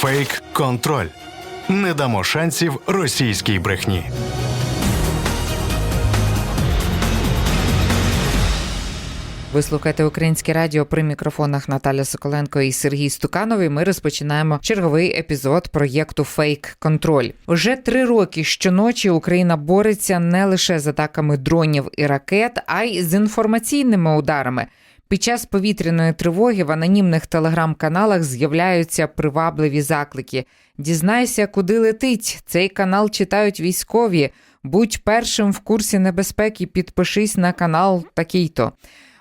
Фейк-контроль. Не дамо шансів російській брехні. Ви слухаєте українське радіо при мікрофонах Наталя Соколенко і Сергій Стукановий. Ми розпочинаємо черговий епізод проєкту Фейк Контроль. Уже три роки щоночі Україна бореться не лише з атаками дронів і ракет, а й з інформаційними ударами. Під час повітряної тривоги в анонімних телеграм-каналах з'являються привабливі заклики. Дізнайся, куди летить. Цей канал читають військові. Будь першим в курсі небезпеки, підпишись на канал такий-то.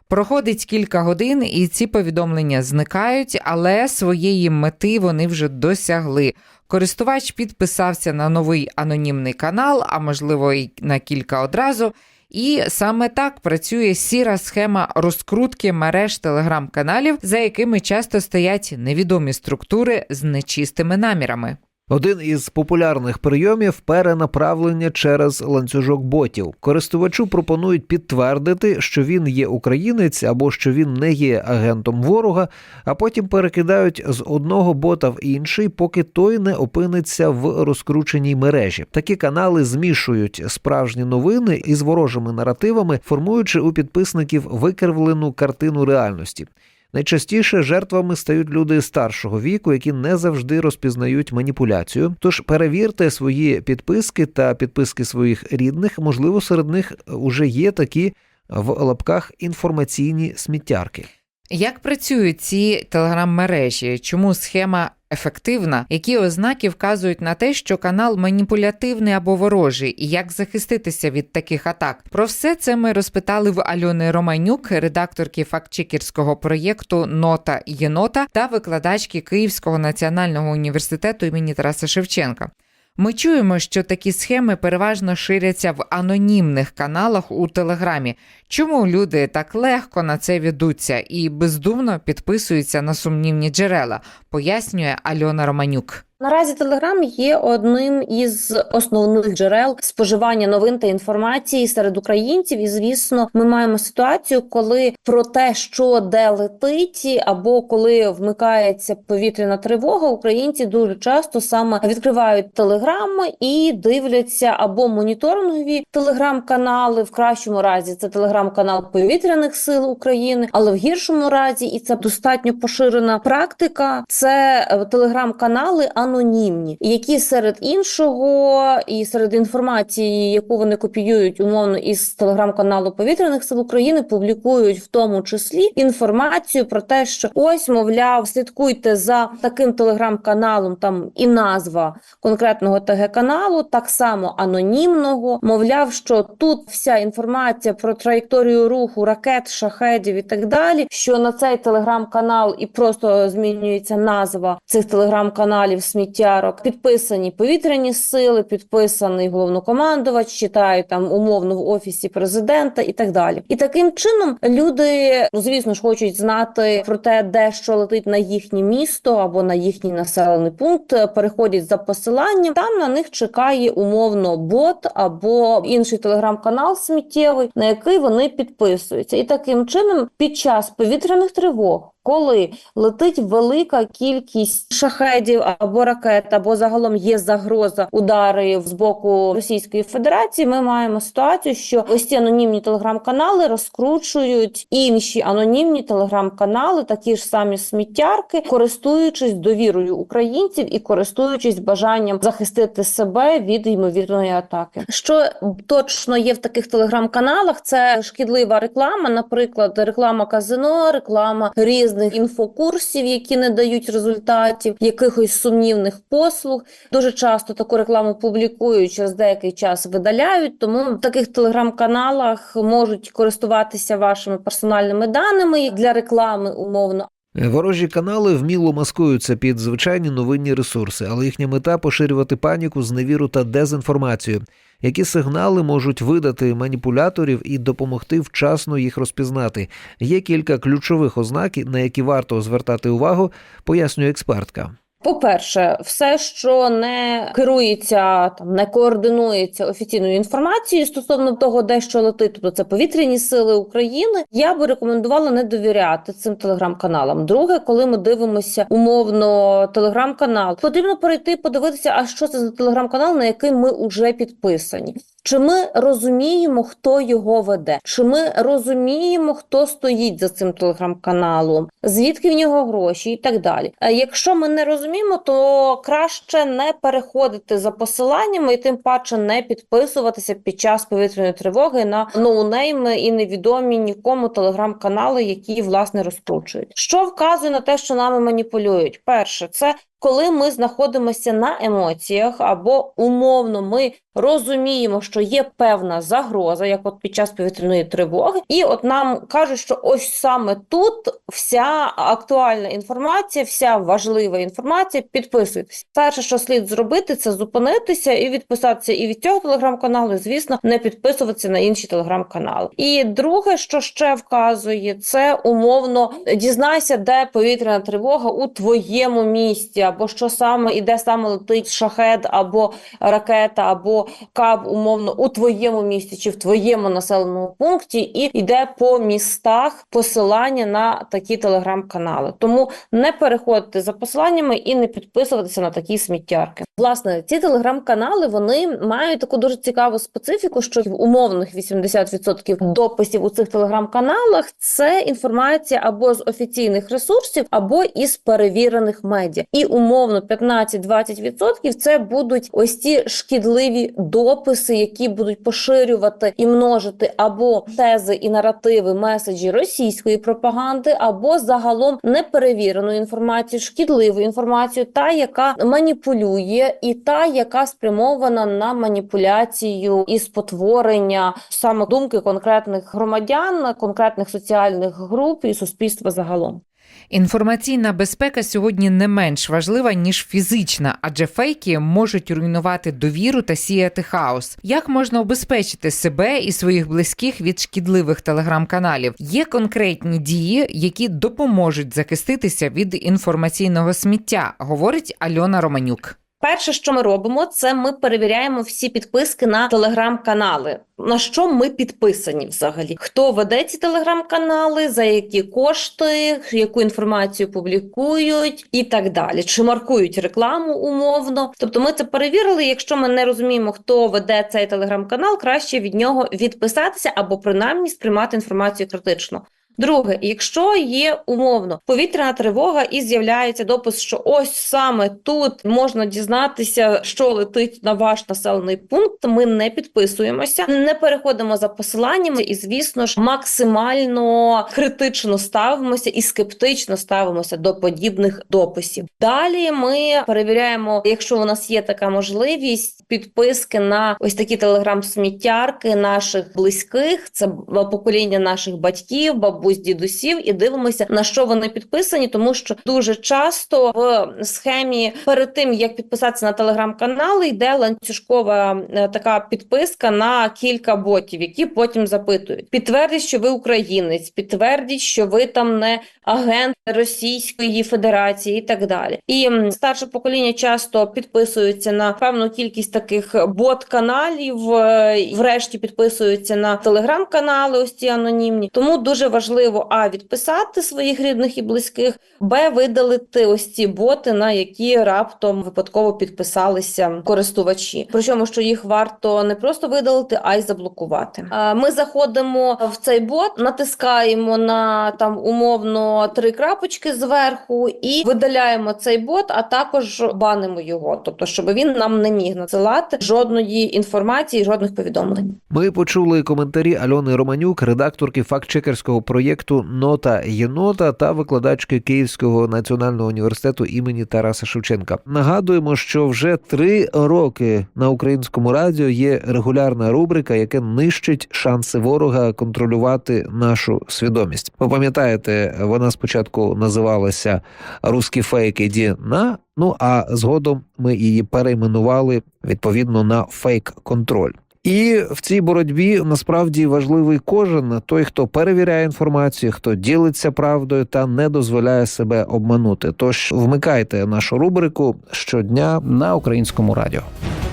Проходить кілька годин, і ці повідомлення зникають, але своєї мети вони вже досягли. Користувач підписався на новий анонімний канал, а можливо, й на кілька одразу. І саме так працює сіра схема розкрутки мереж телеграм-каналів, за якими часто стоять невідомі структури з нечистими намірами. Один із популярних прийомів перенаправлення через ланцюжок ботів. Користувачу пропонують підтвердити, що він є українець або що він не є агентом ворога, а потім перекидають з одного бота в інший, поки той не опиниться в розкрученій мережі. Такі канали змішують справжні новини із ворожими наративами, формуючи у підписників викривлену картину реальності. Найчастіше жертвами стають люди старшого віку, які не завжди розпізнають маніпуляцію. Тож перевірте свої підписки та підписки своїх рідних. Можливо, серед них уже є такі в лапках інформаційні сміттярки. Як працюють ці телеграм-мережі? Чому схема ефективна? Які ознаки вказують на те, що канал маніпулятивний або ворожий, і як захиститися від таких атак? Про все це ми розпитали в Альони Романюк, редакторки фактчекерського проєкту Нота Єнота та викладачки Київського національного університету імені Тараса Шевченка. Ми чуємо, що такі схеми переважно ширяться в анонімних каналах у Телеграмі. Чому люди так легко на це ведуться і бездумно підписуються на сумнівні джерела, пояснює Альона Романюк. Наразі Телеграм є одним із основних джерел споживання новин та інформації серед українців. І звісно, ми маємо ситуацію, коли про те, що де летить, або коли вмикається повітряна тривога, українці дуже часто саме відкривають телеграм і дивляться або моніторингові телеграм-канали. В кращому разі це телеграм-канал повітряних сил України, але в гіршому разі, і це достатньо поширена практика. Це телеграм-канали анонімні, які серед іншого і серед інформації, яку вони копіюють умовно із телеграм-каналу повітряних сил України, публікують в тому числі інформацію про те, що ось, мовляв, слідкуйте за таким телеграм-каналом, там і назва конкретного ТГ каналу, так само анонімного. Мовляв, що тут вся інформація про траєкторію руху ракет, шахедів і так далі. Що на цей телеграм-канал і просто змінюється назва цих телеграм-каналів сміттярок. Підписані повітряні сили, підписаний головнокомандувач, читають там умовно в офісі президента і так далі. І таким чином люди, ну звісно ж, хочуть знати про те, де що летить на їхнє місто або на їхній населений пункт. Переходять за посиланням. Там на них чекає умовно бот або інший телеграм-канал сміттєвий, на який вони підписуються, і таким чином під час повітряних тривог. Коли летить велика кількість шахедів або ракет, або загалом є загроза ударів з боку Російської Федерації, ми маємо ситуацію, що ось ці анонімні телеграм-канали розкручують інші анонімні телеграм-канали, такі ж самі сміттярки, користуючись довірою українців і користуючись бажанням захистити себе від ймовірної атаки. Що точно є в таких телеграм-каналах, це шкідлива реклама, наприклад, реклама казино, реклама різних інфокурсів, які не дають результатів, якихось сумнівних послуг. Дуже часто таку рекламу публікують через деякий час видаляють. Тому в таких телеграм-каналах можуть користуватися вашими персональними даними для реклами умовно. Ворожі канали вміло маскуються під звичайні новинні ресурси, але їхня мета поширювати паніку, зневіру та дезінформацію. Які сигнали можуть видати маніпуляторів і допомогти вчасно їх розпізнати? Є кілька ключових ознак, на які варто звертати увагу, пояснює експертка. По-перше, все, що не керується там, не координується офіційною інформацією стосовно того, де що летить, тобто це повітряні сили України. Я би рекомендувала не довіряти цим телеграм-каналам. Друге, коли ми дивимося умовно телеграм-канал, потрібно перейти подивитися, а що це за телеграм-канал, на який ми вже підписані. Чи ми розуміємо, хто його веде? Чи ми розуміємо, хто стоїть за цим телеграм-каналом, звідки в нього гроші і так далі? Е, Якщо ми не розуміємо, то краще не переходити за посиланнями і тим паче не підписуватися під час повітряної тривоги на ноунейми і невідомі нікому телеграм-канали, які власне розкручують. Що вказує на те, що нами маніпулюють? Перше, це коли ми знаходимося на емоціях, або умовно ми розуміємо, що є певна загроза, як от під час повітряної тривоги, і от нам кажуть, що ось саме тут вся актуальна інформація, вся важлива інформація, підписуйтесь. Перше, що слід зробити, це зупинитися і відписатися і від цього телеграм-каналу, і, звісно, не підписуватися на інші телеграм-канали. І друге, що ще вказує, це умовно дізнайся, де повітряна тривога у твоєму місті, або що саме і де саме летить шахет, або ракета, або каб умовно у твоєму місті чи в твоєму населеному пункті, і йде по містах посилання на такі телеграм-канали. Тому не переходьте за посиланнями і не підписуватися на такі сміттярки. Власне, ці телеграм-канали вони мають таку дуже цікаву специфіку, що в умовних 80% дописів у цих телеграм-каналах це інформація або з офіційних ресурсів, або із перевірених медіа. І умовно 15-20% це будуть ось ці шкідливі дописи, які будуть поширювати і множити або тези і наративи, меседжі російської пропаганди, або загалом неперевірену інформацію, шкідливу інформацію, та яка маніпулює, і та, яка спрямована на маніпуляцію і спотворення саме думки конкретних громадян, конкретних соціальних груп і суспільства загалом. Інформаційна безпека сьогодні не менш важлива ніж фізична, адже фейки можуть руйнувати довіру та сіяти хаос. Як можна обезпечити себе і своїх близьких від шкідливих телеграм-каналів? Є конкретні дії, які допоможуть захиститися від інформаційного сміття, говорить Альона Романюк. Перше, що ми робимо, це ми перевіряємо всі підписки на телеграм-канали. На що ми підписані взагалі? Хто веде ці телеграм-канали, за які кошти, яку інформацію публікують і так далі. Чи маркують рекламу умовно? Тобто, ми це перевірили. Якщо ми не розуміємо, хто веде цей телеграм-канал, краще від нього відписатися або принаймні сприймати інформацію критично. Друге, якщо є умовно повітряна тривога і з'являється допис, що ось саме тут можна дізнатися, що летить на ваш населений пункт, ми не підписуємося, не переходимо за посиланнями, і звісно ж максимально критично ставимося і скептично ставимося до подібних дописів. Далі ми перевіряємо, якщо у нас є така можливість, підписки на ось такі телеграм-сміттярки наших близьких, це покоління наших батьків, бабусь, дідусів, і дивимося на що вони підписані, тому що дуже часто в схемі перед тим як підписатися на телеграм-канали, йде ланцюжкова е, така підписка на кілька ботів, які потім запитують: підтвердіть, що ви українець, підтвердіть, що ви там не агент Російської Федерації, і так далі. І старше покоління часто підписуються на певну кількість таких бот-каналів, е, врешті підписуються на телеграм-канали, ось ці анонімні. Тому дуже важливо а відписати своїх рідних і близьких, б видалити ось ці боти, на які раптом випадково підписалися користувачі. Причому що їх варто не просто видалити, а й заблокувати. Ми заходимо в цей бот, натискаємо на там умовно три крапочки зверху і видаляємо цей бот, а також банимо його, тобто, щоб він нам не міг надсилати жодної інформації, жодних повідомлень. Ми почули коментарі Альони Романюк, редакторки фактчекерського проєкту Нота Єнота та викладачки Київського національного університету імені Тараса Шевченка. Нагадуємо, що вже три роки на українському радіо є регулярна рубрика, яка нищить шанси ворога контролювати нашу свідомість. Ви пам'ятаєте, вона спочатку називалася Руські фейки ді на. Ну а згодом ми її перейменували відповідно на фейк контроль. І в цій боротьбі насправді важливий кожен той, хто перевіряє інформацію, хто ділиться правдою та не дозволяє себе обманути. Тож вмикайте нашу рубрику щодня на українському радіо.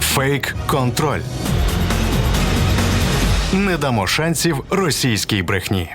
Фейк контроль. Не дамо шансів російській брехні.